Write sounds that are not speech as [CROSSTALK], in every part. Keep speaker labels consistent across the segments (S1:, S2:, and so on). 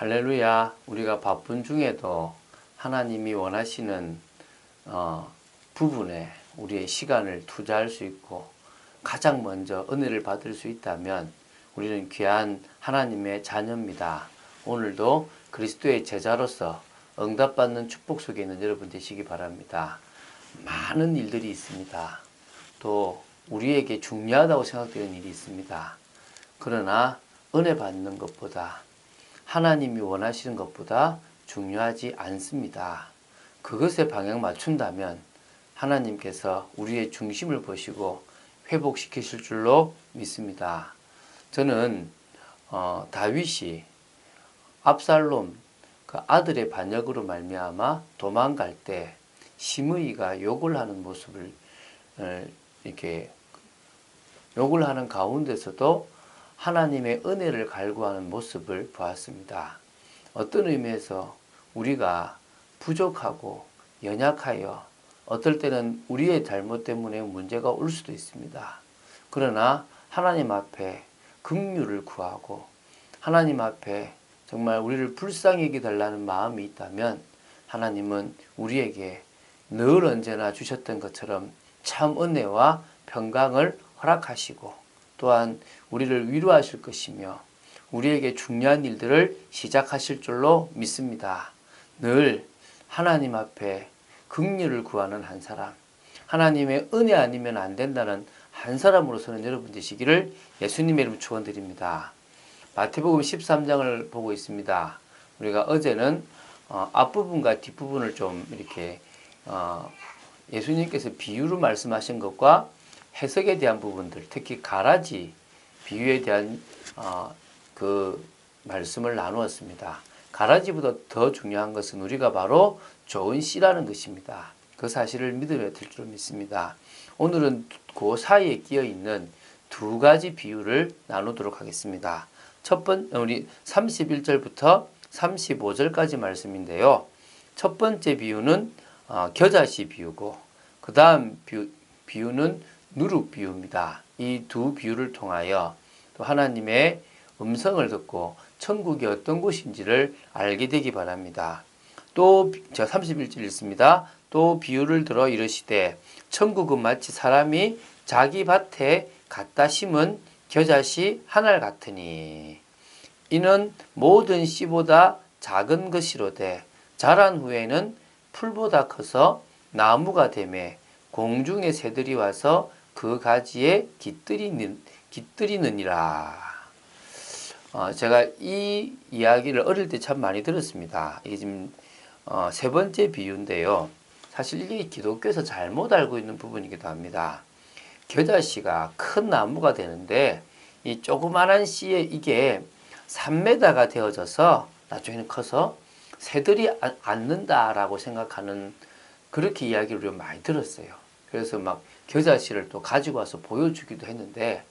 S1: 할렐루야. 우리가 바쁜 중에도 하나님이 원하시는 어, 부분에 우리의 시간을 투자할 수 있고 가장 먼저 은혜를 받을 수 있다면 우리는 귀한 하나님의 자녀입니다. 오늘도 그리스도의 제자로서 응답받는 축복 속에 있는 여러분 되시기 바랍니다. 많은 일들이 있습니다. 또 우리에게 중요하다고 생각되는 일이 있습니다. 그러나 은혜 받는 것보다 하나님이 원하시는 것보다 중요하지 않습니다. 그것에 방향 맞춘다면 하나님께서 우리의 중심을 보시고 회복시키실 줄로 믿습니다. 저는 어, 다윗이 압살롬 그 아들의 반역으로 말미암아 도망갈 때 시므이가 욕을 하는 모습을 어, 이렇게 욕을 하는 가운데서도 하나님의 은혜를 갈구하는 모습을 보았습니다. 어떤 의미에서 우리가 부족하고 연약하여 어떨 때는 우리의 잘못 때문에 문제가 올 수도 있습니다. 그러나 하나님 앞에 긍휼을 구하고 하나님 앞에 정말 우리를 불쌍히 여기 달라는 마음이 있다면 하나님은 우리에게 늘 언제나 주셨던 것처럼 참 은혜와 평강을 허락하시고 또한 우리를 위로하실 것이며 우리에게 중요한 일들을 시작하실 줄로 믿습니다. 늘 하나님 앞에 긍휼을 구하는 한 사람, 하나님의 은혜 아니면 안 된다는 한 사람으로서는 여러분 되시기를 예수님의 이름 축원드립니다. 마태복음 13장을 보고 있습니다. 우리가 어제는 어, 앞부분과 뒷부분을 좀 이렇게 어, 예수님께서 비유로 말씀하신 것과 해석에 대한 부분들, 특히 가라지 비유에 대한 어, 그 말씀을 나누었습니다. 가라지보다 더 중요한 것은 우리가 바로 좋은 씨라는 것입니다. 그 사실을 믿으면 될 줄 믿습니다. 오늘은 그 사이에 끼어 있는 두 가지 비유를 나누도록 하겠습니다. 첫 번, 우리 31절부터 35절까지 말씀인데요. 첫 번째 비유는 어, 겨자씨 비유고, 그 다음 비유, 비유는 누룩 비유입니다. 이 두 비유를 통하여 또 하나님의 음성을 듣고 천국이 어떤 곳인지를 알게 되기 바랍니다. 또, 저 31절 읽습니다. 또 비유를 들어 이르시되, 천국은 마치 사람이 자기 밭에 갖다 심은 겨자씨 하나 같으니, 이는 모든 씨보다 작은 것이로되, 자란 후에는 풀보다 커서 나무가 되매 공중의 새들이 와서 그 가지에 깃들이는, 깃들이느니라. 어, 제가 이 이야기를 어릴 때 참 많이 들었습니다. 이게 지금 어, 세 번째 비유인데요. 사실 이게 기독교에서 잘못 알고 있는 부분이기도 합니다. 겨자씨가 큰 나무가 되는데 이 조그만한 씨에 이게 3m가 되어져서 나중에는 커서 새들이 앉는다라고 생각하는 그렇게 이야기를 많이 들었어요. 그래서 막 겨자씨를 또 가지고 와서 보여주기도 했는데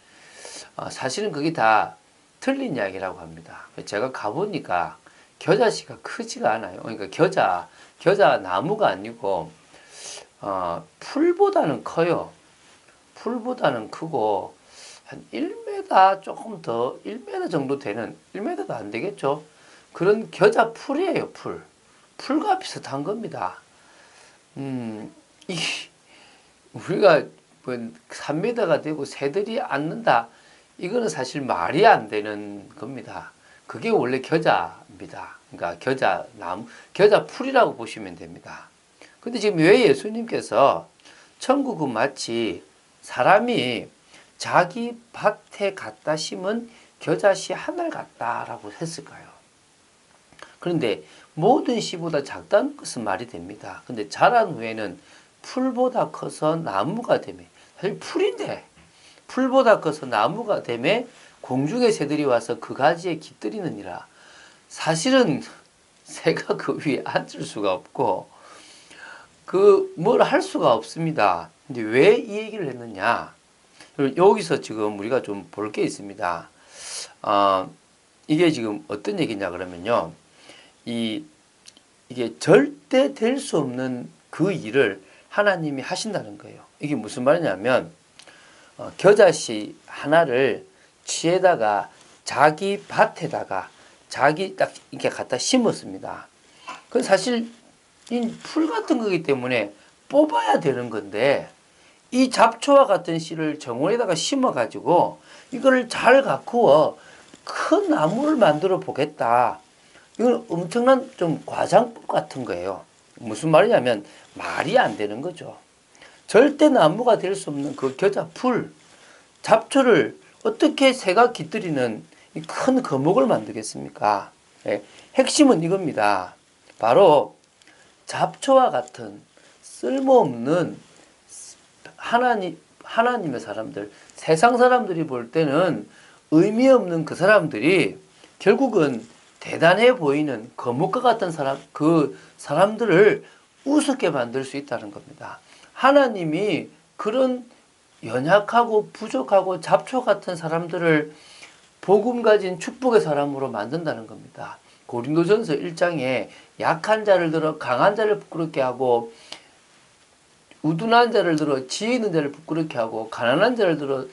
S1: 어, 사실은 그게 다 틀린 이야기라고 합니다. 제가 가보니까 겨자씨가 크지가 않아요. 그러니까 겨자, 겨자 나무가 아니고 어, 풀보다는 커요. 풀보다는 크고 한 1m 조금 더 1m 정도 되는 1m도 안 되겠죠. 그런 겨자 풀이에요, 풀. 풀과 비슷한 겁니다. 음, 이 우리가 뭐 3m가 되고 새들이 앉는다. 이거는 사실 말이 안 되는 겁니다. 그게 원래 겨자입니다. 그러니까 겨자 나무, 겨자 풀이라고 보시면 됩니다. 근데 지금 왜 예수님께서 천국은 마치 사람이 자기 밭에 갖다 심은 겨자씨 하늘 같다라고 했을까요? 그런데 모든 씨보다 작다는 것은 말이 됩니다. 근데 자란 후에는 풀보다 커서 나무가 되면 사실 풀인데 풀보다 커서 나무가 되매 공중의 새들이 와서 그 가지에 깃들이느니라. 사실은 [LAUGHS] 새가 그 위에 앉을 수가 없고 그 뭘 할 수가 없습니다. 근데 왜 이 얘기를 했느냐? 여기서 지금 우리가 좀 볼 게 있습니다. 어, 이게 지금 어떤 얘기냐 그러면요. 이 이게 절대 될 수 없는 그 일을 하나님이 하신다는 거예요. 이게 무슨 말이냐면 어, 겨자씨 하나를 취에다가 자기 밭에다가 자기 딱 이렇게 갖다 심었습니다. 그건 사실 이풀 같은 거기 때문에 뽑아야 되는 건데 이 잡초와 같은 씨를 정원에다가 심어 가지고 이거를 잘 가꾸어 큰 나무를 만들어 보겠다. 이건 엄청난 좀 과장법 같은 거예요. 무슨 말이냐면 말이 안 되는 거죠. 절대 나무가 될 수 없는 그 겨자 풀 잡초를 어떻게 새가 깃들이는 이큰 거목을 만들겠습니까? 예, 핵심은 이겁니다. 바로 잡초와 같은 쓸모없는 하나님 하나님의 사람들, 세상 사람들이 볼 때는 의미 없는 그 사람들이 결국은 대단해 보이는 거목과 같은 사람 그 사람들을 우습게 만들 수 있다는 겁니다. 하나님이 그런 연약하고 부족하고 잡초 같은 사람들을 복음 가진 축복의 사람으로 만든다는 겁니다. 고린도전서 1장에 약한 자를 들어 강한 자를 부끄럽게 하고 우둔한 자를 들어 지혜 있는 자를 부끄럽게 하고 가난한 자를 들어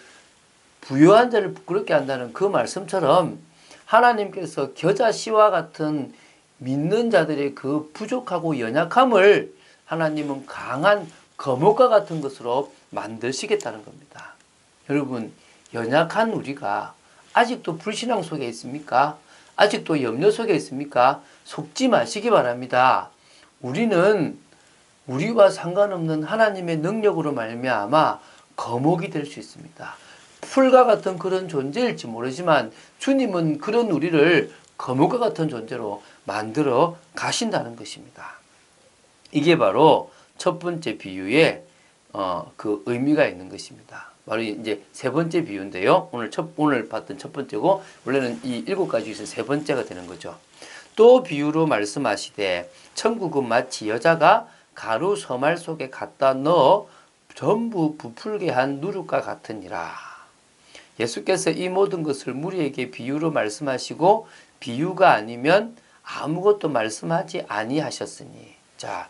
S1: 부유한 자를 부끄럽게 한다는 그 말씀처럼 하나님께서 겨자 씨와 같은 믿는 자들의 그 부족하고 연약함을 하나님은 강한 거목과 같은 것으로 만드시겠다는 겁니다. 여러분, 연약한 우리가 아직도 불신앙 속에 있습니까? 아직도 염려 속에 있습니까? 속지 마시기 바랍니다. 우리는 우리와 상관없는 하나님의 능력으로 말미암아 거목이 될 수 있습니다. 풀과 같은 그런 존재일지 모르지만 주님은 그런 우리를 거목과 같은 존재로 만들어 가신다는 것입니다. 이게 바로 첫 번째 비유의 어, 그 의미가 있는 것입니다. 바로 이제 세 번째 비유인데요. 오늘 첫 오늘 봤던 첫 번째고 원래는 이 일곱 가지 중에서 세 번째가 되는 거죠. 또 비유로 말씀하시되 천국은 마치 여자가 가루 서말 속에 갖다 넣어 전부 부풀게 한 누룩과 같으니라. 예수께서 이 모든 것을 무리에게 비유로 말씀하시고 비유가 아니면 아무것도 말씀하지 아니하셨으니. 자,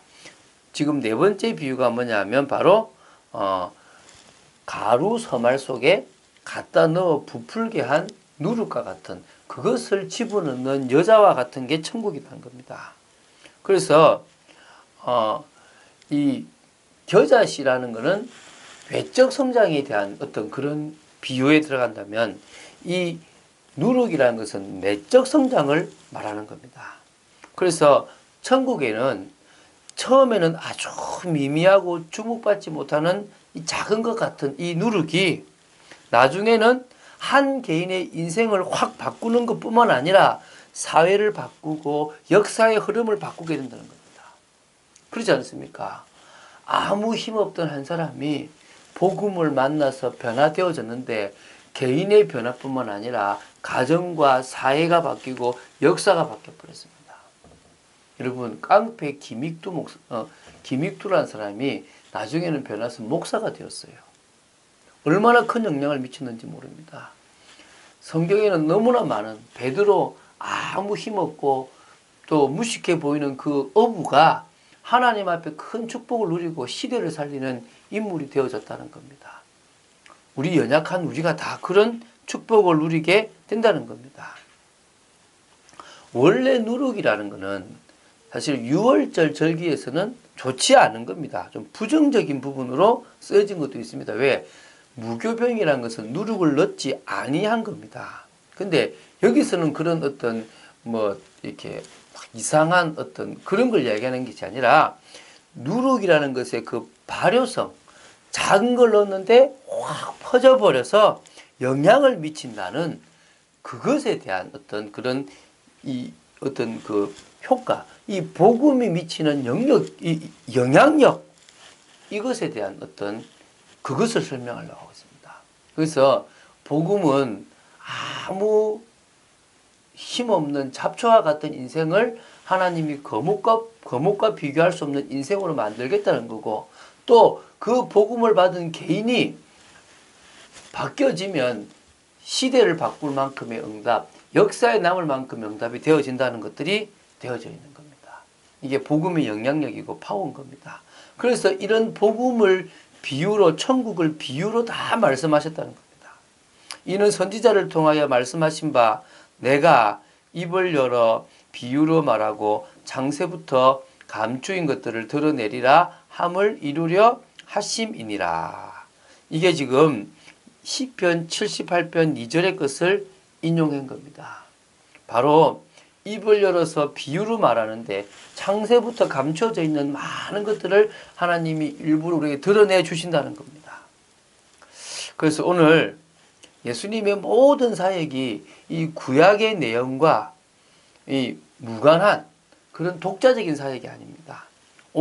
S1: 지금 네 번째 비유가 뭐냐면 바로 어, 가루 서말 속에 갖다 넣어 부풀게 한 누룩과 같은 그것을 집어넣는 여자와 같은 게 천국이라는 겁니다. 그래서 어, 이 겨자씨라는 것은 외적 성장에 대한 어떤 그런 비유에 들어간다면 이 누룩이라는 것은 내적 성장을 말하는 겁니다. 그래서 천국에는 처음에는 아주 미미하고 주목받지 못하는 이 작은 것 같은 이 누룩이 나중에는 한 개인의 인생을 확 바꾸는 것 뿐만 아니라 사회를 바꾸고 역사의 흐름을 바꾸게 된다는 겁니다. 그렇지 않습니까? 아무 힘 없던 한 사람이 복음을 만나서 변화되어졌는데 개인의 변화뿐만 아니라 가정과 사회가 바뀌고 역사가 바뀌어 버렸습니다. 여러분 깡패 김익두 목 어, 김익두라는 사람이 나중에는 변해서 목사가 되었어요. 얼마나 큰 영향을 미쳤는지 모릅니다. 성경에는 너무나 많은 베드로 아무 힘 없고 또 무식해 보이는 그 어부가 하나님 앞에 큰 축복을 누리고 시대를 살리는 인물이 되어졌다는 겁니다. 우리 연약한 우리가 다 그런 축복을 누리게 된다는 겁니다. 원래 누룩이라는 것은 사실 6월절 절기에서는 좋지 않은 겁니다. 좀 부정적인 부분으로 쓰여진 것도 있습니다. 왜? 무교병이라는 것은 누룩을 넣지 아니한 겁니다. 근데 여기서는 그런 어떤 뭐 이렇게 이상한 어떤 그런 걸 이야기하는 것이 아니라 누룩이라는 것의 그 발효성 작은 걸 넣었는데 확 퍼져버려서 영향을 미친다는 그것에 대한 어떤 그런 이 어떤 그 효과 이 복음이 미치는 영역, 이 영향력 이것에 대한 어떤 그것을 설명하려고 하고 있습니다. 그래서 복음은 아무 힘없는 잡초와 같은 인생을 하나님이 거목과 거목과 비교할 수 없는 인생으로 만들겠다는 거고 또 그 복음을 받은 개인이 바뀌어지면 시대를 바꿀 만큼의 응답, 역사에 남을 만큼의 응답이 되어진다는 것들이 되어져 있는 겁니다. 이게 복음의 영향력이고 파워인 겁니다. 그래서 이런 복음을 비유로 천국을 비유로 다 말씀하셨다는 겁니다. 이는 선지자를 통하여 말씀하신 바 내가 입을 열어 비유로 말하고 장세부터 감추인 것들을 드러내리라 함을 이루려 하심이니라. 이게 지금 시편 78편 2절의 것을 인용한 겁니다. 바로 입을 열어서 비유로 말하는데 창세부터 감춰져 있는 많은 것들을 하나님이 일부러 우리에게 드러내 주신다는 겁니다. 그래서 오늘 예수님의 모든 사역이 이 구약의 내용과 이 무관한 그런 독자적인 사역이 아닙니다.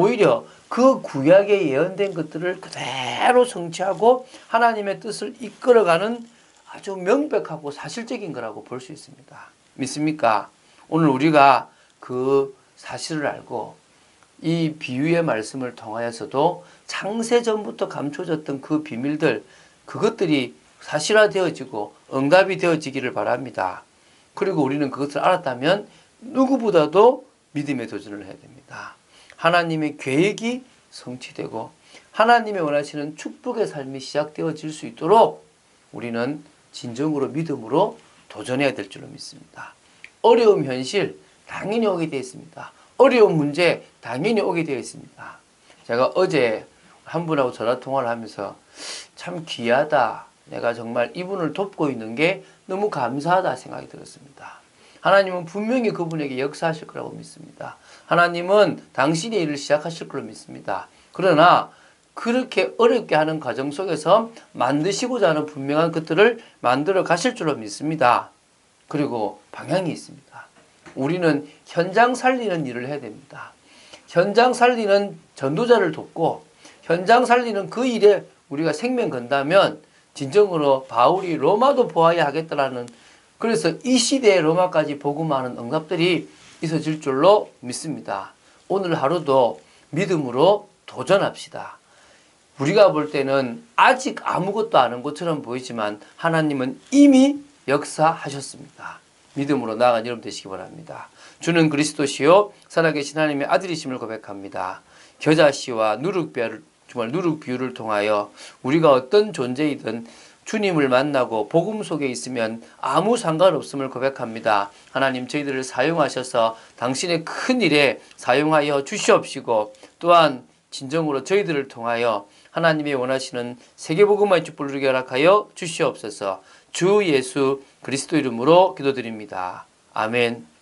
S1: 오히려 그 구약에 예언된 것들을 그대로 성취하고 하나님의 뜻을 이끌어가는 아주 명백하고 사실적인 거라고 볼 수 있습니다. 믿습니까? 오늘 우리가 그 사실을 알고 이 비유의 말씀을 통하여서도 창세 전부터 감춰졌던 그 비밀들 그것들이 사실화되어지고 응답이 되어지기를 바랍니다. 그리고 우리는 그것을 알았다면 누구보다도 믿음의 도전을 해야 됩니다. 하나님의 계획이 성취되고 하나님의 원하시는 축복의 삶이 시작되어질 수 있도록 우리는 진정으로 믿음으로 도전해야 될 줄로 믿습니다. 어려움 현실 당연히 오게 되어 있습니다. 어려운 문제 당연히 오게 되어 있습니다. 제가 어제 한 분하고 전화 통화를 하면서 참 귀하다. 내가 정말 이분을 돕고 있는 게 너무 감사하다 생각이 들었습니다. 하나님은 분명히 그분에게 역사하실 거라고 믿습니다. 하나님은 당신의 일을 시작하실 걸로 믿습니다. 그러나 그렇게 어렵게 하는 과정 속에서 만드시고자 하는 분명한 것들을 만들어 가실 줄로 믿습니다. 그리고 방향이 있습니다. 우리는 현장 살리는 일을 해야 됩니다. 현장 살리는 전도자를 돕고 현장 살리는 그 일에 우리가 생명 건다면 진정으로 바울이 로마도 보아야 하겠다라는 그래서 이 시대에 로마까지 복음하는 응답들이 있어질 줄로 믿습니다. 오늘 하루도 믿음으로 도전합시다. 우리가 볼 때는 아직 아무것도 아는 것처럼 보이지만 하나님은 이미 역사하셨습니다. 믿음으로 나아간 여러분 되시기 바랍니다. 주는 그리스도시요 살아계신 하나님의 아들이심을 고백합니다. 겨자씨와 누룩비유를 정말 누룩 비유를 통하여 우리가 어떤 존재이든 주님을 만나고 복음 속에 있으면 아무 상관없음을 고백합니다. 하나님 저희들을 사용하셔서 당신의 큰 일에 사용하여 주시옵시고 또한 진정으로 저희들을 통하여 하나님이 원하시는 세계복음의 축복을 누리게 허락하여 주시옵소서 주 예수 그리스도 이름으로 기도드립니다. 아멘.